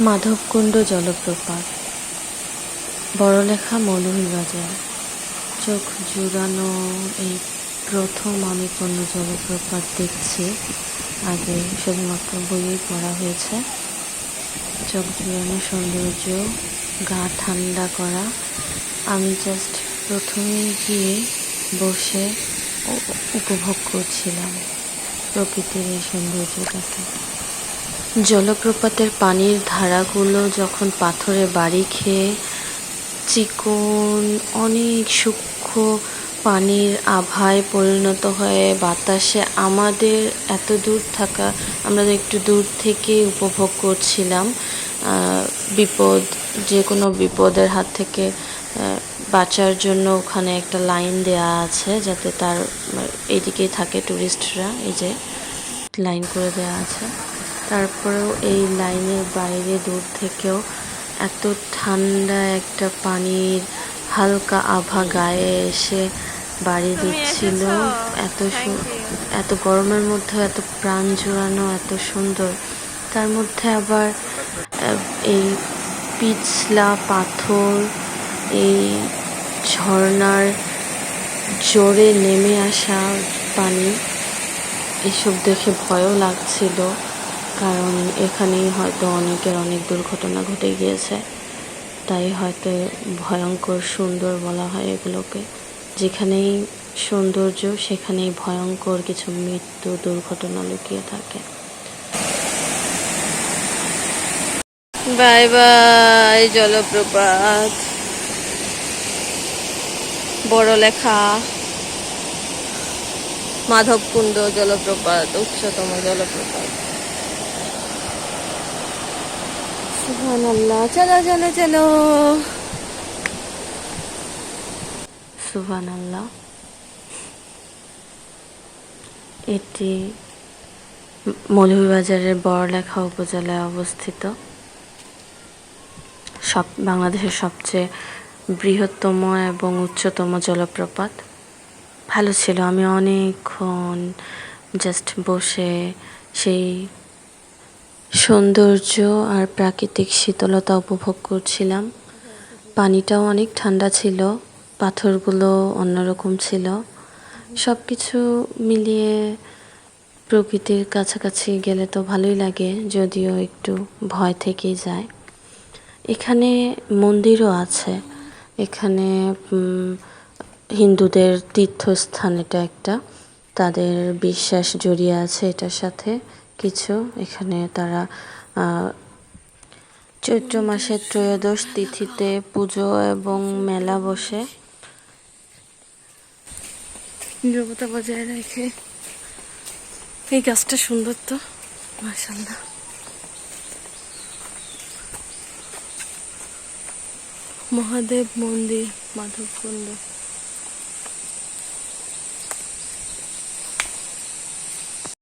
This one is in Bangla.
মাধবকুণ্ড জলপ্রপাত। বড়লেখা মৌলভীবাজার। চোখ জুড়ানো এই প্রথম আমি কোনো জলপ্রপাত দেখছি। আগে শুধুমাত্র বইয়ে পড়া হয়েছে। চোখ জুড়ানো সৌন্দর্য, গা ঠান্ডা করা। আমি জাস্ট প্রথমেই গিয়ে বসে উপভোগ করছিলাম প্রকৃতির এই সৌন্দর্যটাকে। জলপ্রপাতের পানির ধারাগুলো যখন পাথরে বাড়ি খেয়ে চিকন অনেক সূক্ষ্ম পানির আভায় পরিণত হয়ে বাতাসে আমাদের এত দূর থাকা আমরা একটু দূর থেকে উপভোগ করছিলাম বিপদ যে কোনো বিপদের হাত থেকে বাঁচার জন্য ওখানে একটা লাইন দেয়া আছে যাতে তার আহ, এইদিকেই থাকে টুরিস্টরা এই যে লাইন করে দেওয়া আছে। তারপরেও এই লাইনের বাইরে দূর থেকেও এত ঠান্ডা একটা পানির হালকা আভা গায়ে এসে বাড়ি দিচ্ছিল। এত সু- এত গরমের মধ্যেও এত প্রাণ জোড়ানো এত সুন্দর। তার মধ্যে আবার এই পিছলা পাথর এই ঝর্ণার জোরে নেমে আসা পানি এসব দেখে ভয়ও লাগছিল। কারণ এখানেই হয়তো অনেকের অনেক দুর্ঘটনা ঘটে গিয়েছে। তাই হয়তো ভয়ঙ্কর সুন্দর বলা হয় এগুলোকে। যেখানেই সৌন্দর্য, সেখানেই ভয়ঙ্কর কিছু মৃত্যু, দুর্ঘটনা লুকিয়ে থাকে। বাই বাই, জলপ্রপাত। বড় লেখা। মাধবকুণ্ড জলপ্রপাত, উচ্চতম জলপ্রপাত। সুহান চলো চলো চলো। আল্লাহ এটি মৌলভীবাজারের বড়লেখা উপজেলায় অবস্থিত। সব, বাংলাদেশের সবচেয়ে বৃহত্তম এবং উচ্চতম জলপ্রপাত। ভালো ছিল, আমি অনেকক্ষণ জাস্ট বসে সেই সৌন্দর্য আর প্রাকৃতিক শীতলতা উপভোগ করছিলাম। পানিটাও অনেক ঠান্ডা ছিল, পাথরগুলো অন্যরকম ছিল। সব কিছু মিলিয়ে প্রকৃতির কাছাকাছি গেলে তো ভালোই লাগে, যদিও একটু ভয় থেকেই যায়। এখানে মন্দিরও আছে। এখানে হিন্দুদের তীর্থস্থান এটা একটা। তাদের বিশ্বাস জড়িয়ে আছে এটার সাথে। কিছু এখানে তারা চৈত্র মাসের ত্রয়োদশ তিথিতে পুজো এবং মেলা বসে। নীরবতা বজায় রেখে এই গাছটা সুন্দর তো মাশাল্লাহ মহাদেব মন্দির, মাধবকুণ্ড।